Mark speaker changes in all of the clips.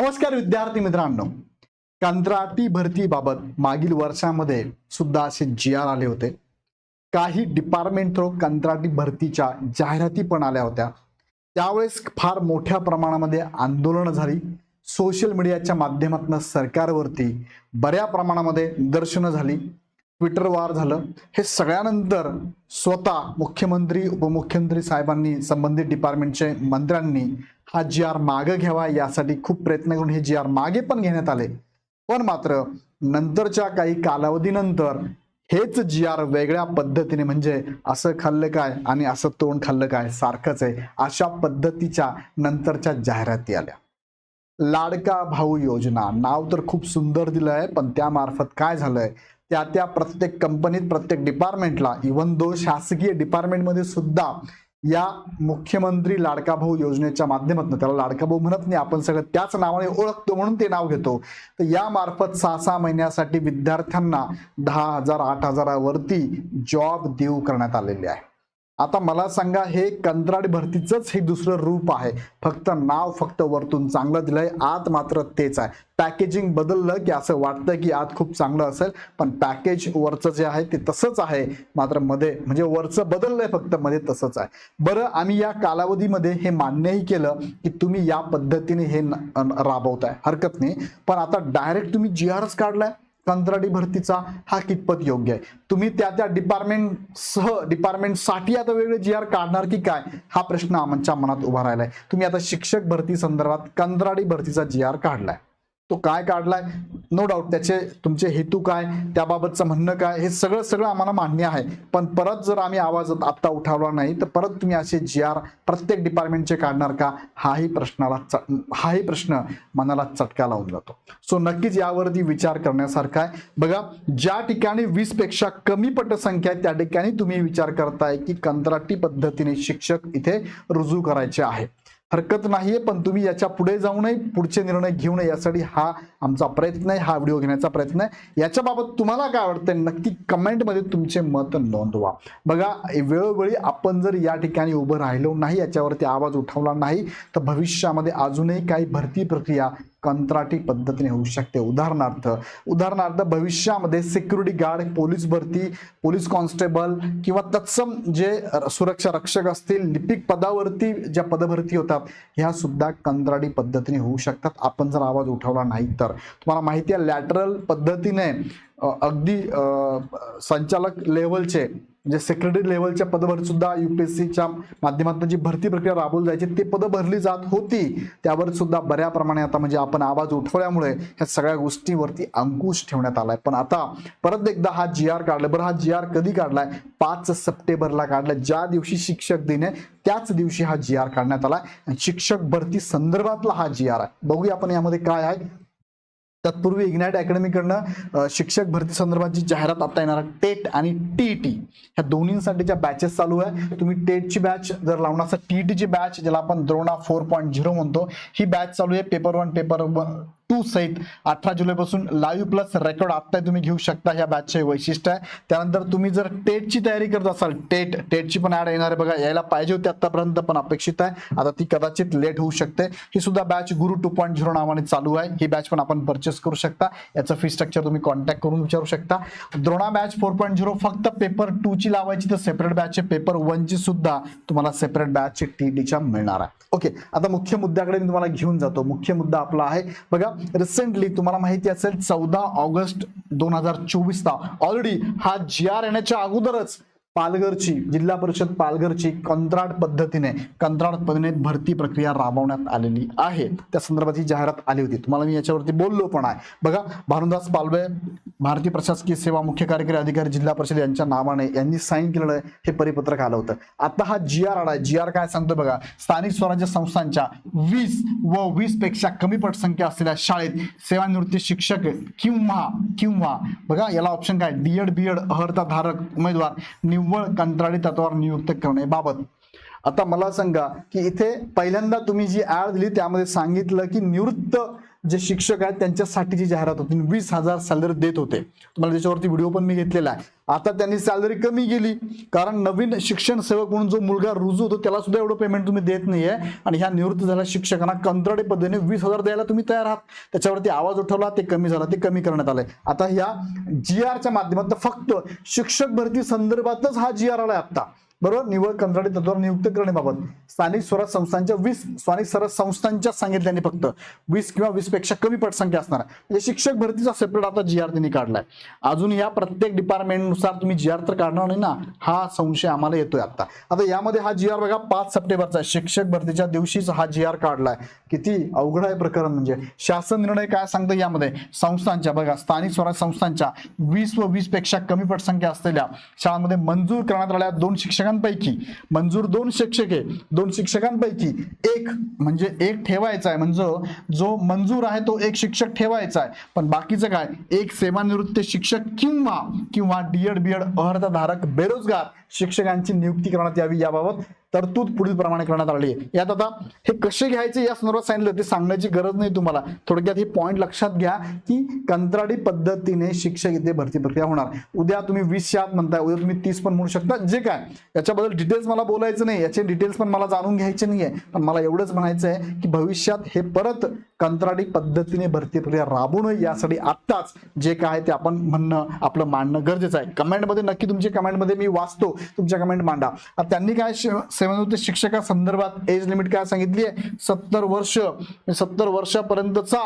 Speaker 1: नमस्कार विद्यार्थी मित्रांनो. कंत्राटी भरतीबाबत मागील वर्षामध्ये सुद्धा असे जी आर आले होते. काही डिपार्टमेंट थ्रू कंत्राटी भरतीच्या जाहिराती पण आल्या होत्या. त्यावेळेस फार मोठ्या प्रमाणामध्ये आंदोलनं झाली. सोशल मीडियाच्या माध्यमातून सरकारवरती बऱ्या प्रमाणामध्ये निदर्शनं झाली. ट्विटर वार झालं. हे सगळ्यानंतर स्वतः मुख्यमंत्री उपमुख्यमंत्री साहेबांनी संबंधित डिपार्टमेंटचे मंत्र्यांनी हा जी आर मागे घ्यावा यासाठी खूप प्रयत्न करून हे जी आर मागे पण घेण्यात आले. पण मात्र नंतरच्या काही कालावधीनंतर हेच जी आर वेगळ्या पद्धतीने म्हणजे असं खाल्लं काय आणि असं तोंड खाल्लं काय सारखंच आहे अशा पद्धतीच्या नंतरच्या जाहिराती आल्या. लाडका भाऊ योजना. नाव तर खूप सुंदर दिलं आहे पण त्यामार्फत काय झालंय? त्या त्या प्रत्येक कंपनीत प्रत्येक डिपार्टमेंटला इव्हन दो शासकीय डिपार्टमेंटमध्ये सुद्धा या मुख्यमंत्री लाडका भाऊ योजनेच्या माध्यमातून त्याला लाडका भाऊ म्हणत नाही आपण सगळं त्याच नावाने ओळखतो म्हणून ते नाव घेतो. तर या मार्फत सहा सहा महिन्यासाठी विद्यार्थ्यांना दहा हजार आठ हजारावरती जॉब देऊ करण्यात आलेले आहे. आता मला सांगा हे कंत्राट भरतीचंच हे दुसरं रूप आहे. फक्त नाव फक्त वरतून चांगलं दिलंय आत मात्र तेच आहे. पॅकेजिंग बदललं की असं वाटतं की आत खूप चांगलं असेल पण पॅकेज वरचं जे आहे ते तसंच आहे. मात्रमध्ये म्हणजे वरचं बदललंय फक्त मध्ये तसंच आहे. बरं आम्ही या कालावधीमध्ये हे मान्यही केलं की तुम्ही या पद्धतीने हे राबवताय. हरकत नाही. पण आता डायरेक्ट तुम्ही जी आरच काढलाय? कंत्राटी भरतीचा हा कितपत योग्य आहे? तुम्ही त्या त्या डिपार्टमेंट सह डिपार्टमेंटसाठी आता वेगळे जी आर काढणार की काय? हा प्रश्न आमच्या मनात उभा राहिलाय. तुम्ही आता शिक्षक भरती संदर्भात कंत्राटी भरतीचा जी आर काढलाय. तो काय काढलाय? नो डाऊट त्याचे तुमचे हेतू काय? त्याबाबतचं म्हणणं काय? हे सगळं सगळं आम्हाला मान्य आहे. पण परत जर आम्ही आवाज आत्ता उठावला नाही तर परत तुम्ही असे जी आर प्रत्येक डिपार्टमेंटचे काढणार का? हाही प्रश्नाला च- हाही प्रश्न मनाला चटका लावून जातो. सो नक्कीच यावरती विचार करण्यासारखा आहे. बघा ज्या ठिकाणी वीसपेक्षा कमी पटसंख्या आहे त्या ठिकाणी तुम्ही विचार करताय की कंत्राटी पद्धतीने शिक्षक इथे रुजू करायचे आहे हरकत नाहीये पण तुम्ही याच्यापुढे जाऊ नये पुढचे निर्णय घेऊ नये यासाठी हा आमचा प्रयत्न आहे हा व्हिडिओ घेण्याचा प्रयत्न आहे. याच्याबाबत तुम्हाला काय वाटतं नक्की कमेंटमध्ये तुमचे मत नोंदवा. बघा वेळोवेळी आपण जर या ठिकाणी उभं राहिलो नाही याच्यावरती आवाज उठवला नाही तर भविष्यामध्ये अजूनही काही भरती प्रक्रिया कंत्राटी पद्धतीने होऊ शकते. उदाहरणार्थ उदाहरणार्थ भविष्यामध्ये सिक्युरिटी गार्ड पोलीस भरती पोलीस कॉन्स्टेबल किंवा तत्सम जे सुरक्षा रक्षक असतील लिपिक पदावरती ज्या पदभरती होतात ह्या सुद्धा कंत्राटी पद्धतीने होऊ शकतात. आपण जर आवाज उठवला नाही तर. तुम्हाला माहिती आहे लॅटरल पद्धतीने अगदी संचालक लेवलचे म्हणजे सेक्रेटरी लेवलच्या पदभर सुद्धा युपीएससीच्या माध्यमातून जी भरती प्रक्रिया राबवली जायची ते पदं भरली जात होती. त्यावर सुद्धा बऱ्या प्रमाणे आता म्हणजे आपण आवाज उठवल्यामुळे ह्या सगळ्या गोष्टीवरती अंकुश ठेवण्यात आलाय. पण आता परत एकदा हा जी आर काढलाय. बरं हा जी आर कधी काढलाय? पाच सप्टेंबरला काढलाय. ज्या दिवशी शिक्षक दिन आहे त्याच दिवशी हा जी आर काढण्यात आलाय. आणि शिक्षक भरती संदर्भातला हा जी आर आहे. बघूया आपण यामध्ये काय आहे. तत्पूर्वी इग्नायट अकॅडमीकडनं शिक्षक भरती संदर्भाची जाहिरात आता येणार टेट आणि टीटी ह्या दोन्हींसाठीच्या बॅचेस चालू आहे. तुम्ही टेटची बॅच जर लावणार असाल टीईटीची बॅच ज्याला आपण द्रोणा फोर पॉईंट झिरो म्हणतो ही बॅच चालू आहे. पेपर वन पेपर टू सहित अठरा जुलैपासून लाईव्ह प्लस रेकॉर्ड आत्ता तुम्ही घेऊ शकता ह्या बॅचचे वैशिष्ट्य आहे. त्यानंतर तुम्ही जर टेटची तयारी करत असाल टेट टेटची पण ऍड येणार आहे बघा यायला पाहिजे होती आतापर्यंत पण अपेक्षित आहे. आता ती कदाचित लेट होऊ शकते. ही सुद्धा बॅच गुरु टू पॉईंट झिरो नावाने चालू आहे. ही बॅच पण आपण परचेस करू शकता. याचं फी स्ट्रक्चर तुम्ही कॉन्टॅक्ट करून विचारू शकता. Drona batch four point zero फक्त पेपर टू ची लावायची तर सेपरेट बॅच आहे पेपर वन ची सुद्धा तुम्हाला सेपरेट बॅच टीडीच्या मिळणार आहे. ओके आता मुख्य मुद्द्याकडे मी तुम्हाला घेऊन जातो. मुख्य मुद्दा आपला आहे. बघा रिसेंटली तुम्हाला माहिती असेल चौदा ऑगस्ट दोन हजार चोवीसला ऑलरेडी हा जी आर येण्याच्या अगोदरच पालघरची जिल्हा परिषद पालघरची कंत्राट पद्धतीने कंत्राट पद्धतीने भरती प्रक्रिया राबवण्यात आलेली आहे. त्या संदर्भात जाहिरात आली होती. तुम्हाला मी याच्यावरती बोललो पण आहे. बघा भानुदास पालवे भारतीय प्रशासकीय सेवा मुख्य कार्यकारी अधिकारी जिल्हा परिषद यांच्या नावाने यांनी साईन केलेलं हे परिपत्रक आलं होतं. आता हा जी आर आला जी आर काय सांगतो बघा? स्थानिक स्वराज्य संस्थांच्या वीस व वीसपेक्षा कमी पटसंख्या असलेल्या शाळेत सेवानिवृत्ती शिक्षक किंवा किंवा बघा याला ऑप्शन काय? डीएड बीएड अर्हताधारक उमेदवार निव्वळ कंत्राटी तत्वावर नियुक्त करण्याबाबत. आता मला सांगा की इथे पहिल्यांदा तुम्ही जी ऍड दिली त्यामध्ये सांगितलं की निवृत्त जे शिक्षक आहेत त्यांच्यासाठीची जाहिरात होती. वीस हजार सॅलरी देत होते. तुम्हाला त्याच्यावरती व्हिडिओ पण मी घेतलेला आहे. आता त्यांनी सॅलरी कमी केली. कारण नवीन शिक्षण सेवक म्हणून जो मुलगा रुजू होतो त्याला सुद्धा एवढं पेमेंट तुम्ही देत नाहीये. आणि ह्या निवृत्त झाल्या शिक्षकांना कंत्राटी पद्धतीने वीस हजार द्यायला तुम्ही तयार आहात. त्याच्यावरती आवाज उठवला ते कमी झाला ते कमी करण्यात आलंय. आता ह्या जी आरच्या माध्यमात फक्त शिक्षक भरती संदर्भातच हा जी आर आलाय आता बरोबर? निवड कंत्राटी तत्वावर नियुक्त करण्याबाबत स्थानिक स्वराज संस्थांच्या वीस स्थानिक स्वराज संस्थांच्या सांगितल्याने फक्त वीस किंवा वीसपेक्षा कमी पटसंख्या असणार. म्हणजे शिक्षक भरतीचा सेपरेट आता जी आर त्यांनी काढलाय. अजून या प्रत्येक डिपार्टमेंटनुसार तुम्ही जी आर तर काढणार नाही ना? हा संशय आम्हाला येतोय आता. आता यामध्ये हा जी आर बघा पाच सप्टेंबरचा आहे. शिक्षक भरतीच्या दिवशीच हा जी आर काढलाय. किती अवघड आहे प्रकरण म्हणजे. शासन निर्णय काय सांगतं यामध्ये? संस्थांच्या बघा स्थानिक स्वराज संस्थांच्या वीस व वीसपेक्षा कमी पटसंख्या असलेल्या शाळांमध्ये मंजूर करण्यात आलेल्या दोन शिक्षकांपैकी मंजूर दोन शिक्षक आहे. दोन शिक्षकांपैकी एक म्हणजे एक ठेवायचा आहे. म्हणजे जो मंजूर आहे तो एक शिक्षक ठेवायचा आहे. पण बाकीचं काय? एक सेवानिवृत्त शिक्षक किंवा किंवा डीएड बीएड अर्हताधारक बेरोजगार शिक्षकांची नियुक्ती करण्यात यावी याबाबत तरतूद पुढील प्रमाणे करण्यात आली आहे. यात आता हे कसे घ्यायचे या संदर्भात सांगितलं ते सांगण्याची गरज नाही तुम्हाला. थोडक्यात हे पॉईंट लक्षात घ्या की कंत्राटी पद्धतीने शिक्षक इथे भरती प्रक्रिया होणार. उद्या तुम्ही वीस आत म्हणताय उद्या तुम्ही तीस पण म्हणू शकता. जे काय याच्याबद्दल डिटेल्स मला बोलायचं नाही. याचे डिटेल्स पण मला जाणून घ्यायचे नाही आहे पण मला एवढंच म्हणायचं आहे की भविष्यात हे परत कंत्राटी पद्धतीने भरती प्रक्रिया राबवणं यासाठी आत्ताच जे काय ते आपण म्हणणं आपलं मांडणं गरजेचं आहे. कमेंटमध्ये नक्की तुमच्या कमेंटमध्ये मी वाचतो. तुमच्या कमेंट मांडा. त्यांनी काय सेवानिवृत्त शिक्षका संदर्भात एज लिमिट काय सांगितली आहे सत्तर वर्ष. सत्तर वर्षापर्यंतचा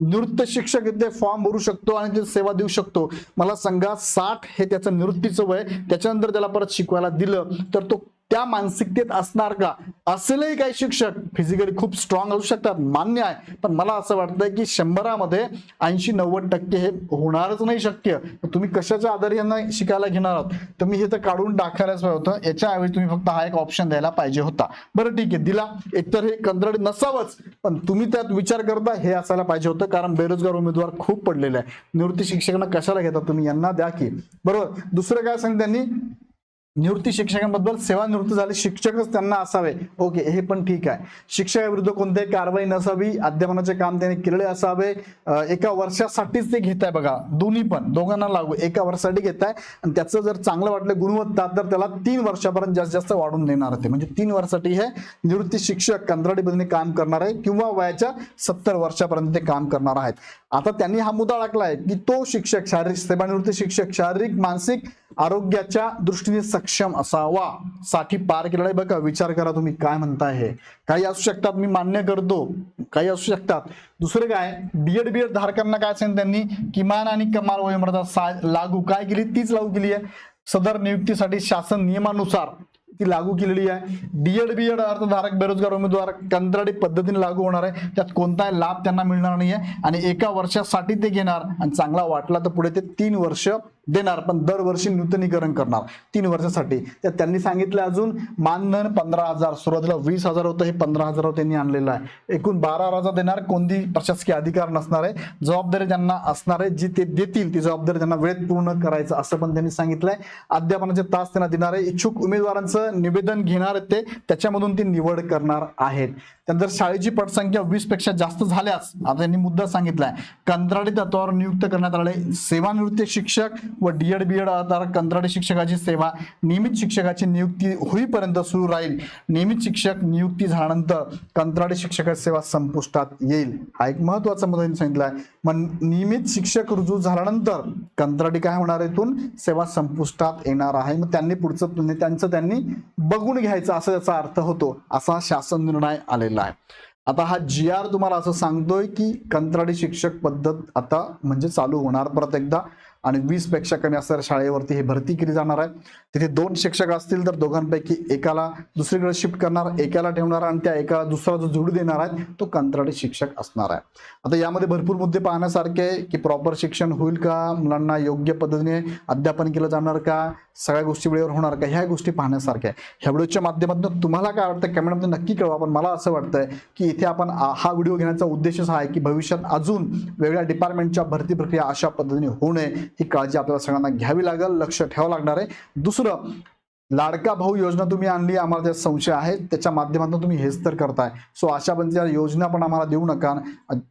Speaker 1: निवृत्त शिक्षक इथे फॉर्म भरू शकतो आणि ते सेवा देऊ शकतो. मला सांगा साठ हे त्याचं निवृत्तीचं वय त्याच्यानंतर त्याला परत शिकवायला दिलं तर तो त्या मानसिकतेत असणार का? असेलही काही शिक्षक. फिजिकली खूप स्ट्रॉंग असू शकतात मान्य आहे. पण मला असं वाटतंय की शंभरामध्ये ऐंशी नव्वद टक्के हे होणारच नाही शक्य. तुम्ही कशाच्या आधारे यांना शिकायला घेणार आहात? तुम्ही हे तर काढून टाकायलाच पाहिजे होतं. याच्याऐवजी तुम्ही फक्त हा एक ऑप्शन द्यायला पाहिजे होता. बरं ठीक आहे दिला. एकतर हे कंत्राट नसावंच पण तुम्ही त्यात विचार करता हे असायला पाहिजे होतं कारण बेरोजगार उमेदवार खूप पडलेले आहे निवृत्ती शिक्षकांना कशाला घेता तुम्ही? यांना द्या की. बरोबर? दुसरं काय सांग त्यांनी निवृत्ती शिक्षकांबद्दल सेवानिवृत्त झाले शिक्षकच त्यांना असावे. ओके हे पण ठीक आहे. शिक्षकाविरुद्ध कोणत्याही कारवाई नसावी अध्यापनाचे काम त्यांनी केलेले असावे. एका वर्षासाठीच ते घेत आहे बघा दोन्ही पण दोघांना लागू एका वर्षासाठी घेत आहे आणि त्याचं जर चांगलं वाटलं गुणवत्ता तर त्याला तीन वर्षापर्यंत जास्तीत जास्त वाढून देणार ते. म्हणजे तीन वर्षासाठी हे निवृत्ती शिक्षक कंत्राटी पद्धतीने काम करणार आहे किंवा वयाच्या सत्तर वर्षापर्यंत ते काम करणार आहेत. आता त्यांनी हा मुद्दा टाकलाय की तो शिक्षक शारीरिक सेवानिवृत्त शिक्षक शारीरिक मानसिक आरोग्याच्या दृष्टीने सक्षम असावा. साठी पार केलेला आहे बघा. विचार करा तुम्ही काय म्हणताय हे. काही असू शकतात मी मान्य करतो. काही असू शकतात. दुसरं काय? बीएड बीएड धारकांना काय असेल त्यांनी? किमान आणि कमाल वयोमर्यादा सा- लागू काय केली? तीच लागू केली आहे. सदर नियुक्तीसाठी शासन नियमानुसार ती लागू केलेली आहे. डीएड बीएड अर्थधारक बेरोजगार उमेदवार कंत्राटी पद्धतीने लागू होणार आहे. त्यात कोणताही लाभ त्यांना मिळणार नाही आहे आणि एका वर्षासाठी ते घेणार. आणि चांगला वाटला तर पुढे ते तीन वर्ष देणार पण दरवर्षी नूतनीकरण करणार तीन वर्षासाठी. तर त्यांनी सांगितलं अजून मानधन पंधरा हजार सुरुवातीला वीस हजार होतं हे पंधरा हजार त्यांनी आणलेलं आहे. एकूण बारा हजार देणार कोणती प्रशासकीय अधिकार नसणार आहे जबाबदारी त्यांना असणार आहे जी ते देतील ती जबाबदारी त्यांना वेळेत पूर्ण करायचं असं पण त्यांनी सांगितलंय. अध्यापनाचे तास त्यांना देणार आहे. इच्छुक उमेदवारांचं निवेदन घेणार आहेत ते त्याच्यामधून ती निवड करणार आहेत. त्यानंतर शाळेची पटसंख्या वीसपेक्षा जास्त झाल्यास आता त्यांनी मुद्दा सांगितलाय कंत्राटी तत्वावर नियुक्त करण्यात आले सेवानिवृत्त शिक्षक व डीएड बीएड आधार कंत्राटी शिक्षकाची सेवा नियमित शिक्षकाची नियुक्ती होईपर्यंत सुरू राहील. नियमित शिक्षक नियुक्ती झाल्यानंतर कंत्राटी शिक्षकाची सेवा संपुष्टात येईल. हा एक महत्त्वाचा मुद्दा त्यांनी सांगितलाय मग नियमित शिक्षक रुजू झाल्यानंतर कंत्राटी काय होणार इथून? सेवा संपुष्टात येणार आहे. मग त्यांनी पुढचं म्हणजे त्यांचं त्यांनी बघून घ्यायचं असं त्याचा अर्थ होतो असा शासन निर्णय आलेला आहे. आता हा जी आर तुम्हाला असं सांगतोय की कंत्राटी शिक्षक पद्धत आता म्हणजे चालू होणार. परत एकदा आणि वीसपेक्षा कमी असणाऱ्या शाळेवरती हे भरती केली जाणार आहे. तिथे दोन शिक्षक असतील तर दोघांपैकी एकाला दुसरीकडे शिफ्ट करणार एकाला ठेवणार आणि त्या एकाला दुसरा जो जोडी देणार आहे तो कंत्राटी शिक्षक असणार आहे. आता यामध्ये भरपूर मुद्दे पाहण्यासारखे की प्रॉपर शिक्षण होईल का? मुलांना योग्य पद्धतीने अध्यापन केलं जाणार का? सगळ्या गोष्टी वेळेवर होणार का? ह्या गोष्टी पाहण्यासारख्या ह्या व्हिडिओच्या माध्यमातून तुम्हाला काय वाटतं? कमेंटमध्ये नक्की कळवा. पण मला असं वाटतंय की इथे आपण हा व्हिडिओ घेण्याचा उद्देशच हा आहे की भविष्यात अजून वेगळ्या डिपार्टमेंटच्या भरती प्रक्रिया अशा पद्धतीने होऊ नये. ही काळजी आपल्याला सगळ्यांना घ्यावी लागेल लक्ष ठेवावं लागणार आहे. दुसरं लाडका भाऊ योजना तुम्ही आणली आम्हाला त्यात संशय आहे. त्याच्या माध्यमातून तुम्ही हेच तर करताय. सो अशा पद्धतीच्या योजना पण आम्हाला देऊ नका.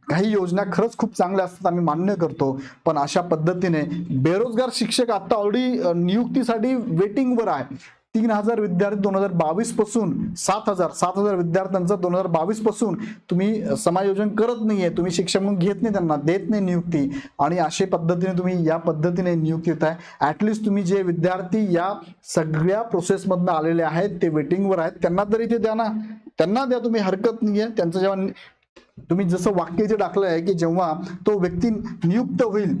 Speaker 1: काही योजना खरंच खूप चांगल्या असतात आम्ही मान्य करतो. पण अशा पद्धतीने बेरोजगार शिक्षक आता ऑलरेडी नियुक्तीसाठी वेटिंगवर आहे. तीन हजार विद्यार्थी दोन हजार बावीसपासून सात हजार सात हजार विद्यार्थ्यांचं दोन हजार बावीसपासून तुम्ही समायोजन करत नाहीये तुम्ही शिक्षक म्हणून घेत नाही त्यांना देत नाही नियुक्ती. आणि अशा पद्धतीने तुम्ही या पद्धतीने नियुक्ती देत आहे ऍटलिस्ट तुम्ही जे विद्यार्थी या सगळ्या प्रोसेसमधनं आलेले आहेत ते वेटिंगवर आहेत त्यांना तरी ते द्या ना. त्यांना द्या तुम्ही हरकत नाहीये. त्यांचं जेव्हा तुम्ही जसं वाक्य इथे टाकलं आहे की जेव्हा तो व्यक्ती नियुक्त होईल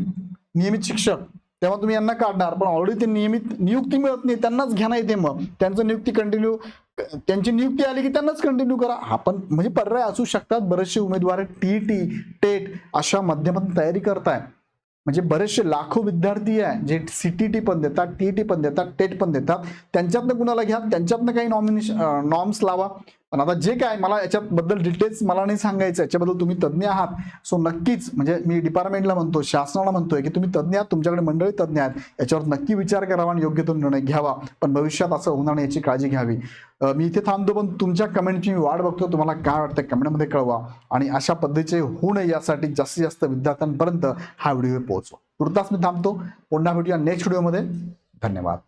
Speaker 1: नियमित शिक्षक तेव्हा तुम्ही यांना काढणार. पण ऑलरेडी ते नियमित नियुक्ती मिळत नाही त्यांनाच घ्या नाही ते मग. त्यांचं नियुक्ती कंटिन्यू त्यांची नियुक्ती आली की त्यांनाच कंटिन्यू करा. आपण म्हणजे पर्याय असू शकतात बरेचसे उमेदवार टी टी टेट अशा माध्यमातून तयारी करताय. म्हणजे बरेचसे लाखो विद्यार्थी आहे जे सी टी टी पण देतात टी टी पण देतात टेट पण देतात. त्यांच्यातनं कुणाला घ्या? त्यांच्यातनं काही नॉमिनेशन नॉर्म्स लावा. पण आता जे काय मला याच्याबद्दल डिटेल्स मला नाही सांगायचं याच्याबद्दल तुम्ही तज्ज्ञ आहात. सो नक्कीच म्हणजे मी डिपार्टमेंटला म्हणतो शासनाला म्हणतोय की तुम्ही तज्ज्ञ आहात तुमच्याकडे मंडळी तज्ज्ञ आहेत. याच्यावर नक्की विचार करावा आणि योग्य तो निर्णय घ्यावा. पण भविष्यात असं होणार नाही याची काळजी घ्यावी. मी इथे थांबतो पण तुमच्या कमेंटची मी वाट बघतो. तुम्हाला काय वाटतं कमेंटमध्ये कळवा. आणि अशा पद्धतीचे होऊ नये यासाठी जास्तीत जास्त विद्यार्थ्यांपर्यंत हा व्हिडिओ पोहोचवा. तुर्तास मी थांबतो. पुन्हा भेटूया नेक्स्ट व्हिडिओमध्ये धन्यवाद.